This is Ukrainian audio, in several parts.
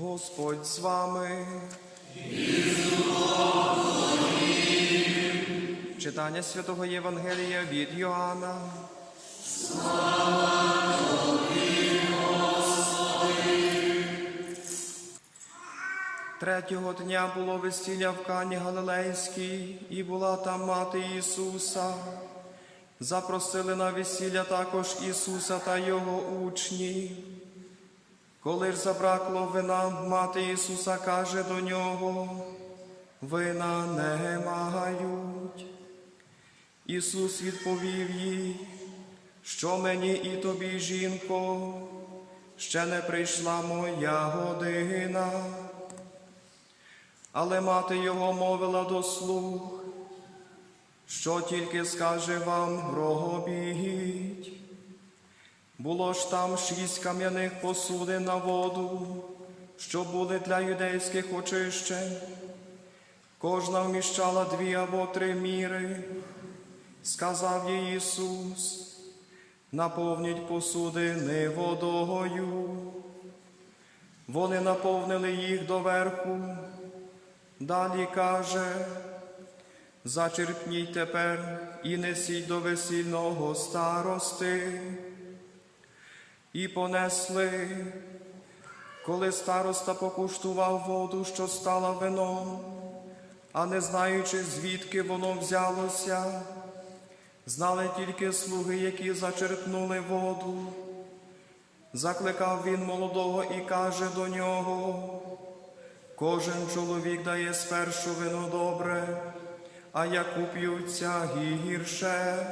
Господь з вами. Читання святого Євангелія від Йоанна. Третього дня було весілля в Кані Галилейській, і була там мати Ісуса. Запросили на весілля також Ісуса та Його учні. Коли ж забракло вина, мати Ісуса каже до нього, вина не мають. Ісус відповів їй, що мені і тобі, жінко, ще не прийшла моя година. Але мати його мовила до слуг, що тільки скаже вам, робіть. Було ж там шість кам'яних посудин на воду, що були для юдейських очищень. Кожна вміщала дві або три міри. Сказав їй Ісус, наповніть посудини водою. Вони наповнили їх доверху. Далі каже, зачерпніть тепер і несіть до весільного старости. І понесли, коли староста покуштував воду, що стала вином, а не знаючи, звідки воно взялося, знали тільки слуги, які зачерпнули воду. Закликав він молодого і каже до нього, кожен чоловік дає спершу вино добре, а як уп'ються гірше.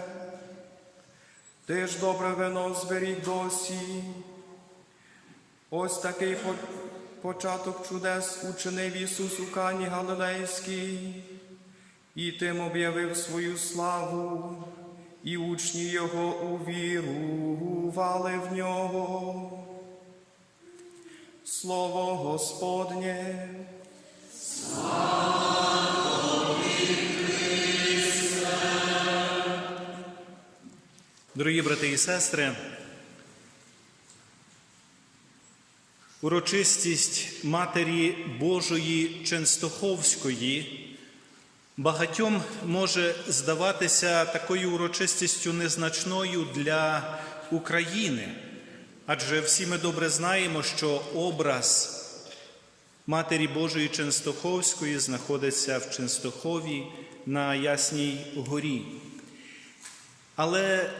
Ти ж добре вино зберіг досі. Ось такий по- початок чудес учинив Ісус у Кані Галилейській, і тим об'явив свою славу, і учні Його увірували в нього. Слово Господнє. Дорогі брати і сестри, урочистість Матері Божої Ченстоховської багатьом може здаватися такою урочистістю незначною для України, адже всі ми добре знаємо, що образ Матері Божої Ченстоховської знаходиться в Ченстохові на Ясній горі. Але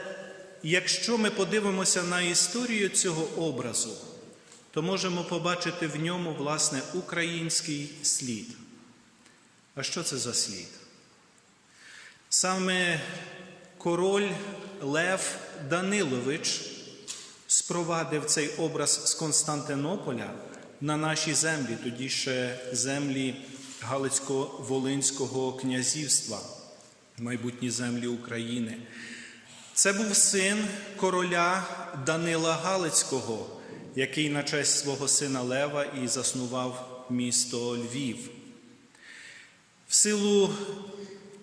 якщо ми подивимося на історію цього образу, то можемо побачити в ньому, власне, український слід. А що це за слід? Саме король Лев Данилович спровадив цей образ з Константинополя на наші землі, тоді ще землі Галицько-Волинського князівства, майбутні землі України. Це був син короля Данила Галицького, який на честь свого сина Лева і заснував місто Львів. В силу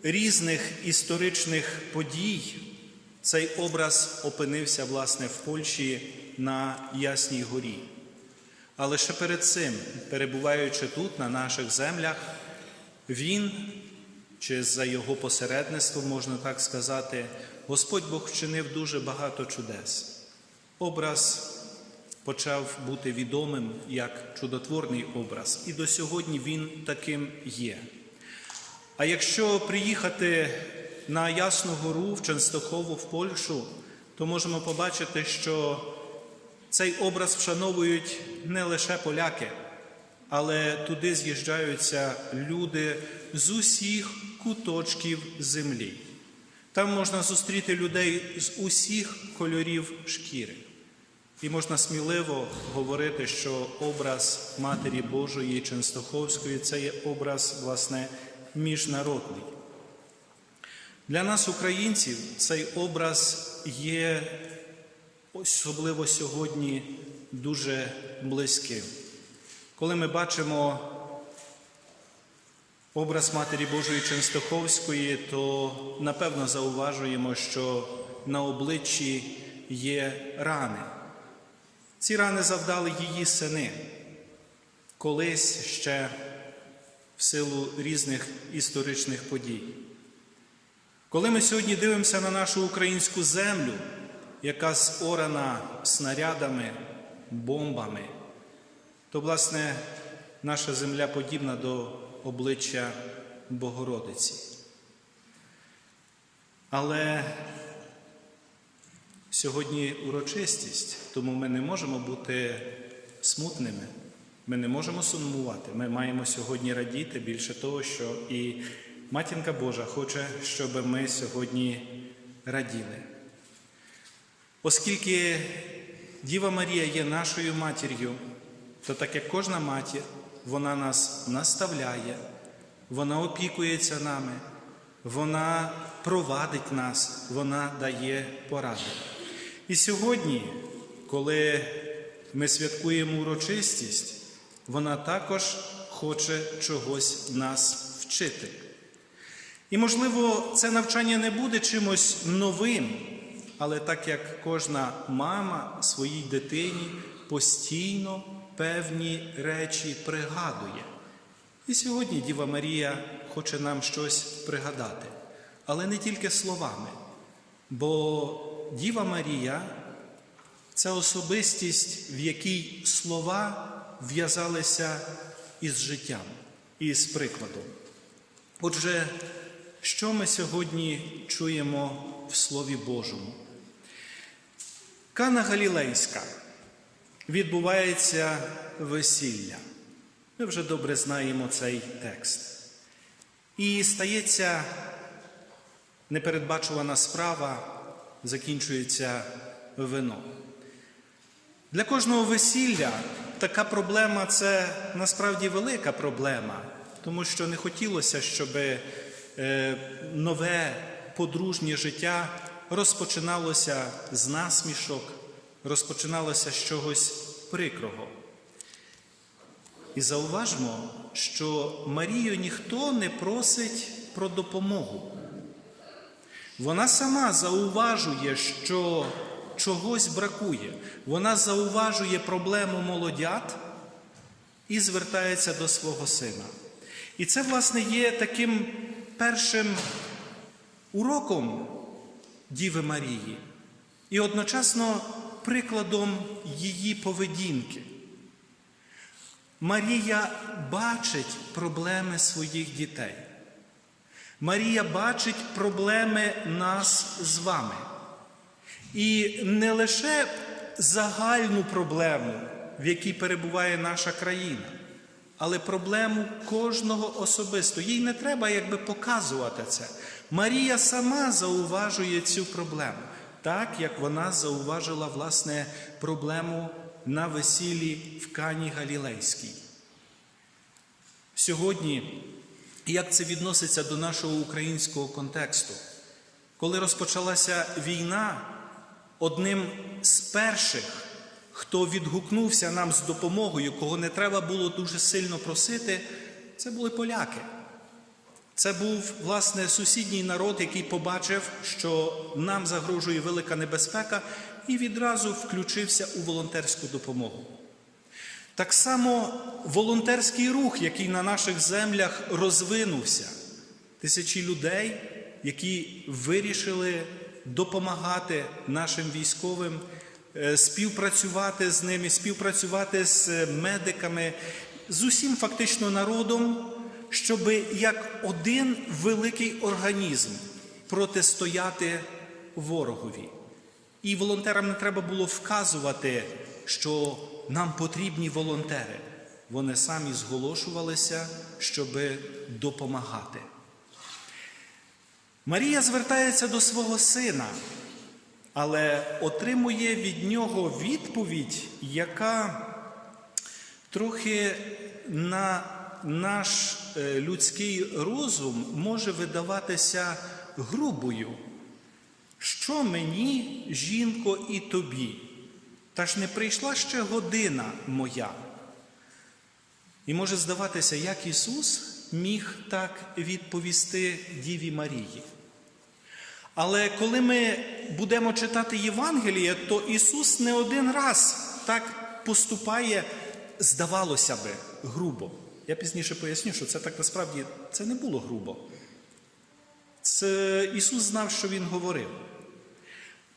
різних історичних подій цей образ опинився власне в Польщі на Ясній горі. Але ще перед цим, перебуваючи тут, на наших землях, він, чи за його посередництвом, можна так сказати, Господь Бог вчинив дуже багато чудес. Образ почав бути відомим як чудотворний образ, і до сьогодні він таким є. А якщо приїхати на Ясну гору в Ченстохову в Польщу, то можемо побачити, що цей образ вшановують не лише поляки, але туди з'їжджаються люди з усіх куточків землі. Там можна зустріти людей з усіх кольорів шкіри. І можна сміливо говорити, що образ Матері Божої Ченстоховської це є образ, власне, міжнародний. Для нас, українців, цей образ є особливо сьогодні дуже близьким. Коли ми бачимо образ Матері Божої Ченстоховської, то напевно зауважуємо, що на обличчі є рани. Ці рани завдали її сини. колись ще в силу різних історичних подій. Коли ми сьогодні дивимося на нашу українську землю, яка зорана снарядами, бомбами, то, власне, наша земля подібна до обличчя Богородиці. Але сьогодні урочистість, тому ми не можемо бути смутними, ми не можемо сумувати. Ми маємо сьогодні радіти більше того, що і Матінка Божа хоче, щоб ми сьогодні раділи. Оскільки Діва Марія є нашою матір'ю, то так як кожна матір, вона нас наставляє, вона опікується нами, вона провадить нас, вона дає поради. І сьогодні, коли ми святкуємо урочистість, вона також хоче чогось нас вчити. І, можливо, це навчання не буде чимось новим, але так як кожна мама своїй дитині постійно певні речі пригадує. І сьогодні Діва Марія хоче нам щось пригадати, але не тільки словами. Бо Діва Марія це особистість, в якій слова в'язалися із життям, із прикладом. Отже, що ми сьогодні чуємо в Слові Божому? Кана Галілейська відбувається весілля. Ми вже добре знаємо цей текст. І стається непередбачувана справа, закінчується вино. Для кожного весілля така проблема це насправді велика проблема, тому що не хотілося, щоб нове подружнє життя розпочиналося з насмішок, розпочиналося з чогось прикрого. І зауважмо, що Марію ніхто не просить про допомогу. Вона сама зауважує, що чогось бракує. Вона зауважує проблему молодят і звертається до свого сина. І це, власне, є таким першим уроком Діви Марії і одночасно прикладом її поведінки. Марія бачить проблеми своїх дітей. Марія бачить проблеми нас з вами. І не лише загальну проблему, в якій перебуває наша країна, але проблему кожного особисто. Їй не треба якби показувати це. Марія сама зауважує цю проблему, так як вона зауважила власне проблему на весіллі в Кані Галілейській. Сьогодні, як це відноситься до нашого українського контексту, коли розпочалася війна, одним з перших, хто відгукнувся нам з допомогою, кого не треба було дуже сильно просити, це були поляки. Це був, власне, сусідній народ, який побачив, що нам загрожує велика небезпека, і відразу включився у волонтерську допомогу. Так само волонтерський рух, який на наших землях розвинувся, тисячі людей, які вирішили допомагати нашим військовим, співпрацювати з ними, співпрацювати з медиками, з усім фактично народом, щоб як один великий організм протистояти ворогові. І волонтерам не треба було вказувати, що нам потрібні волонтери. Вони самі зголошувалися, щоб допомагати. Марія звертається до свого сина, але отримує від нього відповідь, яка трохи на наш людський розум може видаватися грубою. Що мені, жінко, і тобі? Та ж не прийшла ще година моя. І може здаватися, як Ісус міг так відповісти Діві Марії. Але коли ми будемо читати Євангеліє, то Ісус не один раз так поступає здавалося би, грубо. Я пізніше поясню, що це так насправді це не було грубо. Це Ісус знав, що Він говорив.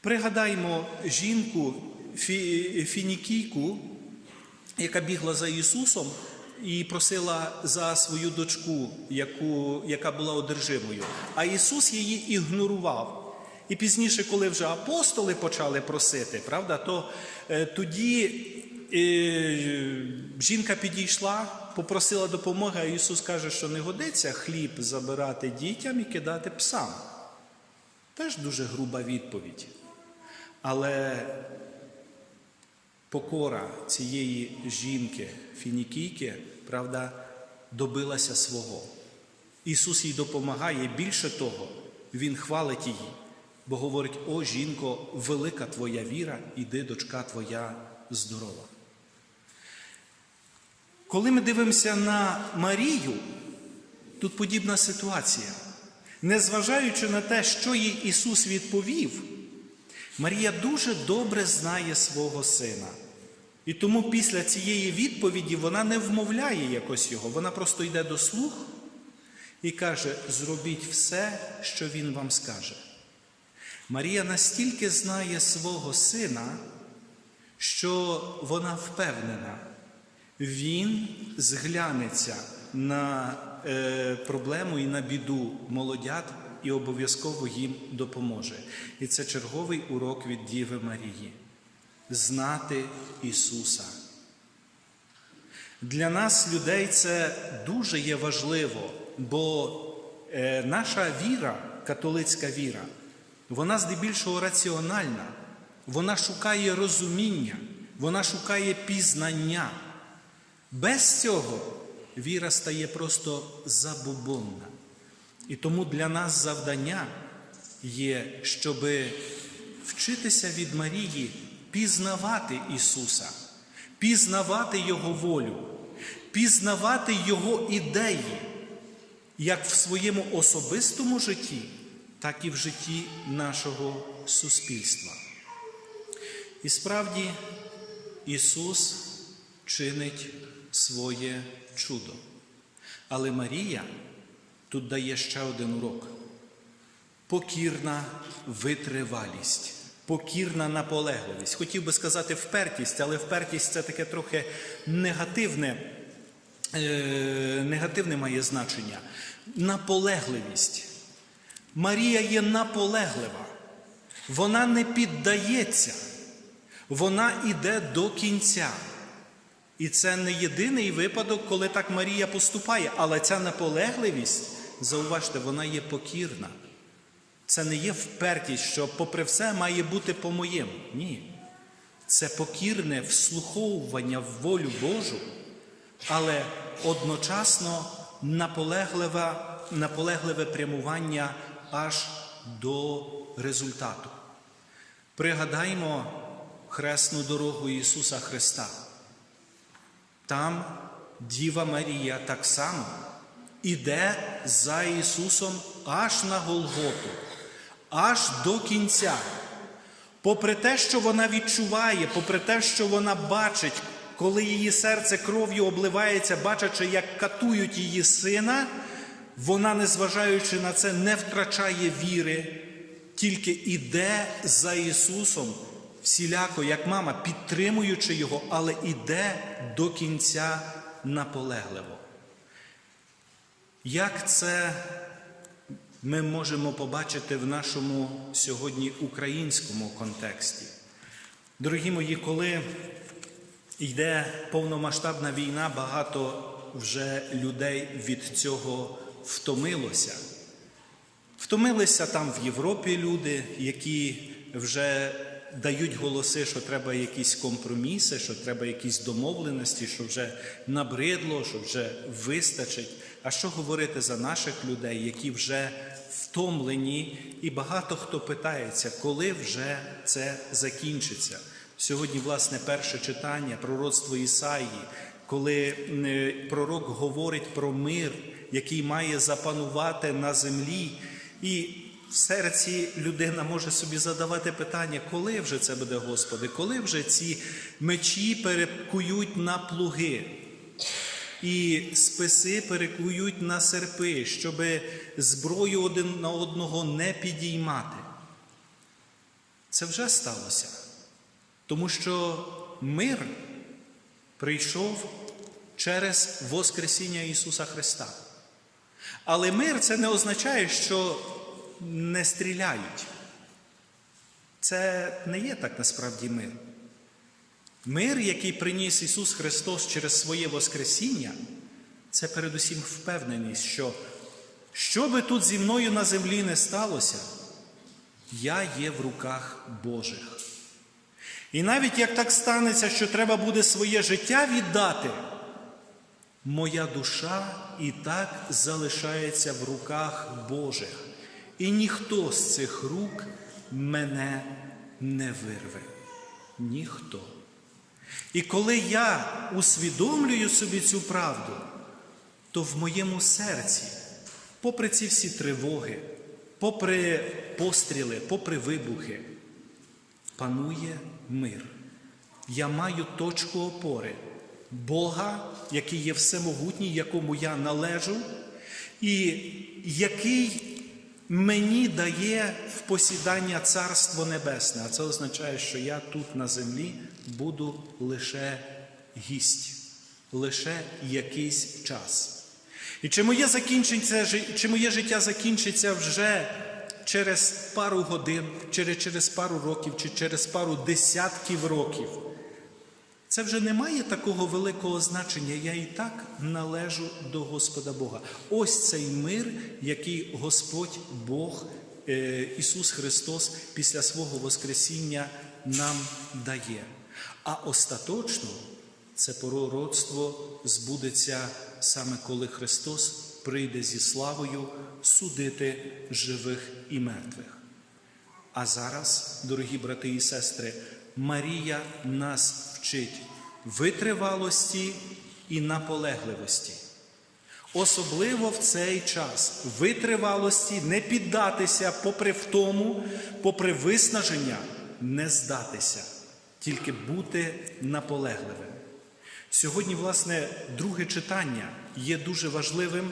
Пригадаймо жінку Фі- Фінікійку, яка бігла за Ісусом і просила за свою дочку, яку, яка була одержимою. А Ісус її ігнорував. І пізніше, коли вже апостоли почали просити, правда, то е, тоді е, жінка підійшла, попросила допомоги, а Ісус каже, що не годиться хліб забирати дітям і кидати псам. Теж дуже груба відповідь. Але покора цієї жінки, фінікійки, правда, добилася свого. Ісус їй допомагає. Більше того, Він хвалить її, бо говорить: О, жінко, велика твоя віра, іди, дочка твоя здорова. Коли ми дивимося на Марію, тут подібна ситуація. Незважаючи на те, що їй Ісус відповів, Марія дуже добре знає свого сина. І тому після цієї відповіді вона не вмовляє якось його, вона просто йде до слух і каже: зробіть все, що він вам скаже. Марія настільки знає свого сина, що вона впевнена, він зглянеться на е, проблему і на біду молодят і обов'язково їм допоможе. І це черговий урок від Діви Марії знати Ісуса. Для нас, людей, це дуже є важливо, бо е, наша віра, католицька віра, вона здебільшого раціональна, вона шукає розуміння, вона шукає пізнання. Без цього віра стає просто забобонна. І тому для нас завдання є, щоб вчитися від Марії пізнавати Ісуса, пізнавати Його волю, пізнавати Його ідеї, як в своєму особистому житті, так і в житті нашого суспільства. І справді Ісус чинить своє чудо. Але Марія тут дає ще один урок: покірна витривалість, покірна наполегливість. Хотів би сказати впертість, але впертість це таке трохи негативне, е, негативне має значення. Наполегливість. Марія є наполеглива. Вона не піддається, вона йде до кінця. І це не єдиний випадок, коли так Марія поступає, але ця наполегливість, зауважте, вона є покірна. Це не є впертість, що, попри все, має бути по-моєму. Ні. Це покірне вслуховування в волю Божу, але одночасно наполегливе, наполегливе прямування аж до результату. Пригадаймо хресну дорогу Ісуса Христа. Там Діва Марія так само іде за Ісусом аж на Голготу, аж до кінця. Попри те, що вона відчуває, попри те, що вона бачить, коли її серце кров'ю обливається, бачачи, як катують її сина, вона, незважаючи на це, не втрачає віри, тільки іде за Ісусом всіляко, як мама, підтримуючи його, але іде до кінця наполегливо. Як це ми можемо побачити в нашому сьогодні українському контексті? Дорогі мої, коли йде повномасштабна війна, багато вже людей від цього втомилося. Втомилися там в Європі люди, які вже дають голоси, що треба якісь компроміси, що треба якісь домовленості, що вже набридло, що вже вистачить. А що говорити за наших людей, які вже втомлені, і багато хто питається, коли вже це закінчиться? Сьогодні, власне, перше читання, пророцтво Ісаї, коли е, пророк говорить про мир, який має запанувати на землі. І в серці людина може собі задавати питання, коли вже це буде, Господи, коли вже ці мечі перекують на плуги і списи перекують на серпи, щоб зброю один на одного не підіймати. Це вже сталося. Тому що мир прийшов через Воскресіння Ісуса Христа. Але мир це не означає, що не стріляють. Це не є так насправді мир. Мир, який приніс Ісус Христос через своє Воскресіння, це передусім впевненість, що що би тут зі мною на землі не сталося, я є в руках Божих. І навіть як так станеться, що треба буде своє життя віддати, моя душа і так залишається в руках Божих, і ніхто з цих рук мене не вирве. Ніхто. І коли я усвідомлюю собі цю правду, то в моєму серці, попри ці всі тривоги, попри постріли, попри вибухи, панує мир. Я маю точку опори Бога, який є всемогутній, якому я належу, і який мені дає в посідання Царство Небесне. А це означає, що я тут на землі буду лише гість, лише якийсь час. І чи моє, чи моє життя закінчиться вже через пару годин, чи через пару років, чи через пару десятків років, це вже не має такого великого значення. Я і так належу до Господа Бога. Ось цей мир, який Господь Бог, е, Ісус Христос після свого Воскресіння нам дає. А остаточно це пророцтво збудеться саме коли Христос прийде зі славою судити живих і мертвих. А зараз, дорогі брати і сестри, Марія нас вчить витривалості і наполегливості. Особливо в цей час витривалості не піддатися, попри втому, попри виснаження, не здатися, тільки бути наполегливим. Сьогодні, власне, друге читання є дуже важливим,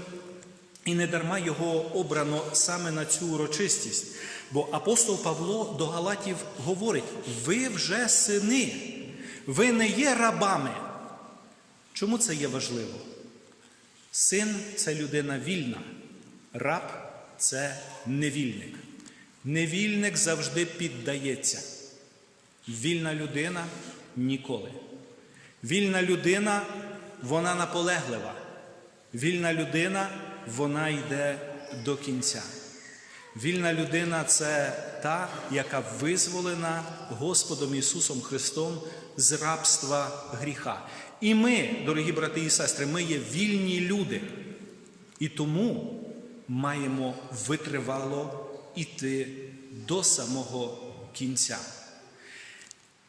і не дарма його обрано саме на цю урочистість. Бо апостол Павло до Галатів говорить: ви вже сини, ви не є рабами. Чому це є важливо? Син це людина вільна, раб це невільник. Невільник завжди піддається. Вільна людина ніколи. Вільна людина, вона наполеглива. Вільна людина, вона йде до кінця. Вільна людина це та, яка визволена Господом Ісусом Христом з рабства гріха. І ми, дорогі брати і сестри, ми є вільні люди. І тому маємо витривало іти до самого кінця.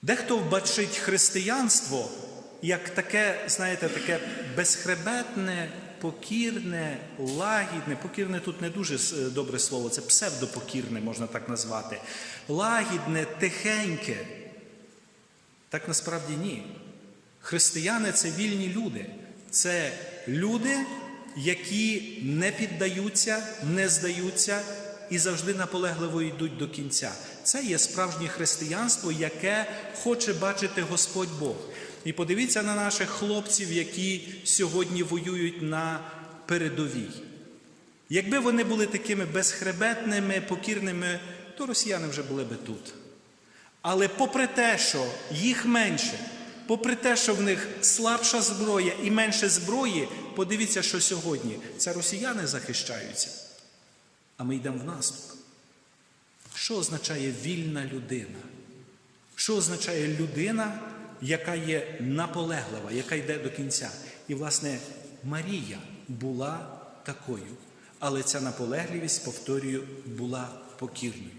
Дехто бачить християнство як таке, знаєте, таке безхребетне, покірне, лагідне. Покірне тут не дуже добре слово, це псевдопокірне, можна так назвати. Лагідне, тихеньке. Так насправді ні. Християни це вільні люди. Це люди, які не піддаються, не здаються і завжди наполегливо йдуть до кінця. Це є справжнє християнство, яке хоче бачити Господь Бог. І подивіться на наших хлопців, які сьогодні воюють на передовій. Якби вони були такими безхребетними, покірними, то росіяни вже були би тут. Але попри те, що їх менше, попри те, що в них слабша зброя і менше зброї, подивіться, що сьогодні це росіяни захищаються, а ми йдемо в наступ. Що означає вільна людина? Що означає людина, яка є наполеглива, яка йде до кінця? І, власне, Марія була такою, але ця наполегливість, повторюю, була покірною.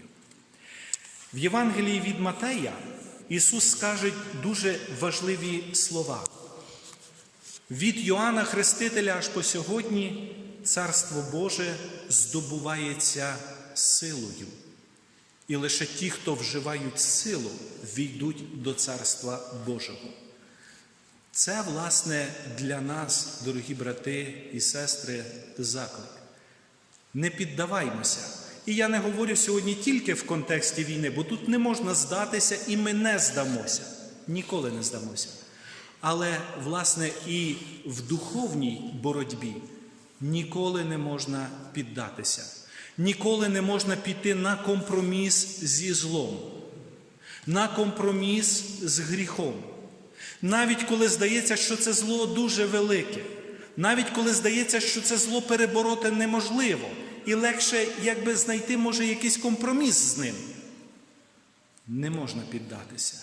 В Євангелії від Матея Ісус скаже дуже важливі слова. Від Йоанна Хрестителя аж по сьогодні Царство Боже здобувається силою. І лише ті, хто вживають силу, війдуть до Царства Божого. Це, власне, для нас, дорогі брати і сестри, заклик. Не піддаваймося. І я не говорю сьогодні тільки в контексті війни, бо тут не можна здатися, і ми не здамося. Ніколи не здамося. Але, власне, і в духовній боротьбі ніколи не можна піддатися, ніколи не можна піти на компроміс зі злом, на компроміс з гріхом. Навіть коли здається, що це зло дуже велике, навіть коли здається, що це зло перебороти неможливо, і легше якби знайти може якийсь компроміс з ним, не можна піддатися.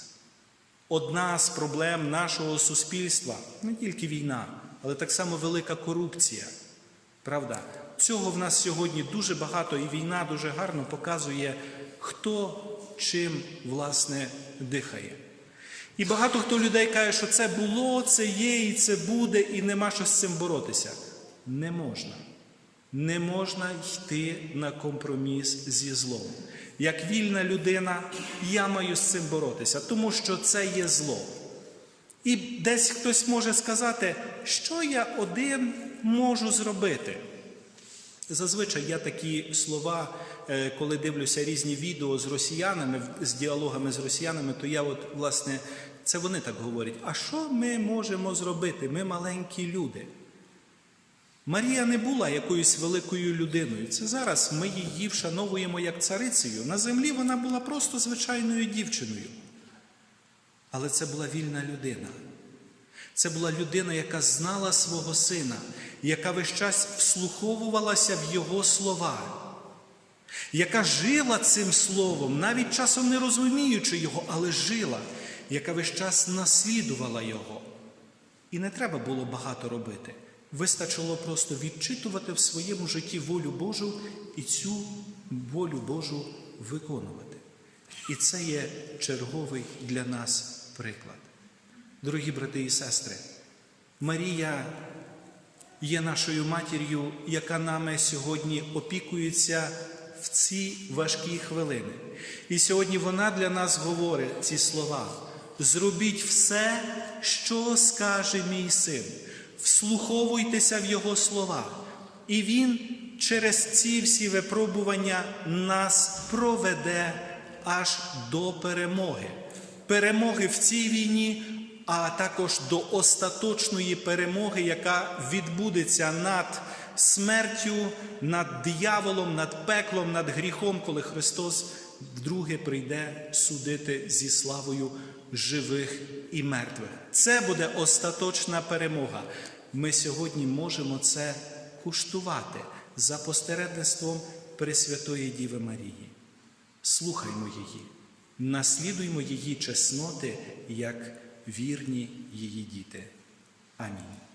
Одна з проблем нашого суспільства не тільки війна, але так само велика корупція. Правда, цього в нас сьогодні дуже багато, і війна дуже гарно показує, хто чим власне дихає. І багато хто людей каже, що це було, це є, і це буде, і нема що з цим боротися. Не можна. Не можна йти на компроміс зі злом. Як вільна людина, я маю з цим боротися, тому що це є зло. І десь хтось може сказати, що я один можу зробити. Зазвичай я такі слова, е, коли дивлюся різні відео з росіянами, з діалогами з росіянами, то я от, власне, це вони так говорять. А що ми можемо зробити? Ми маленькі люди. Марія не була якоюсь великою людиною. Це зараз ми її вшановуємо як царицею. На землі вона була просто звичайною дівчиною. Але це була вільна людина. Це була людина, яка знала свого сина, яка весь час вслуховувалася в його слова, яка жила цим словом, навіть часом не розуміючи його, але жила, яка весь час наслідувала його. І не треба було багато робити. Вистачило просто відчитувати в своєму житті волю Божу і цю волю Божу виконувати. І це є черговий для нас приклад. Дорогі брати і сестри, Марія є нашою матір'ю, яка нами сьогодні опікується в ці важкі хвилини. І сьогодні вона для нас говорить ці слова: зробіть все, що скаже мій син, вслуховуйтеся в його слова. І він через ці всі випробування нас проведе аж до перемоги. Перемоги в цій війні, а також до остаточної перемоги, яка відбудеться над смертю, над дияволом, над пеклом, над гріхом, коли Христос вдруге прийде судити зі славою живих і мертвих. Це буде остаточна перемога. Ми сьогодні можемо це куштувати за посередництвом Пресвятої Діви Марії. Слухаймо її, наслідуймо її чесноти як вірні її діти. Амінь.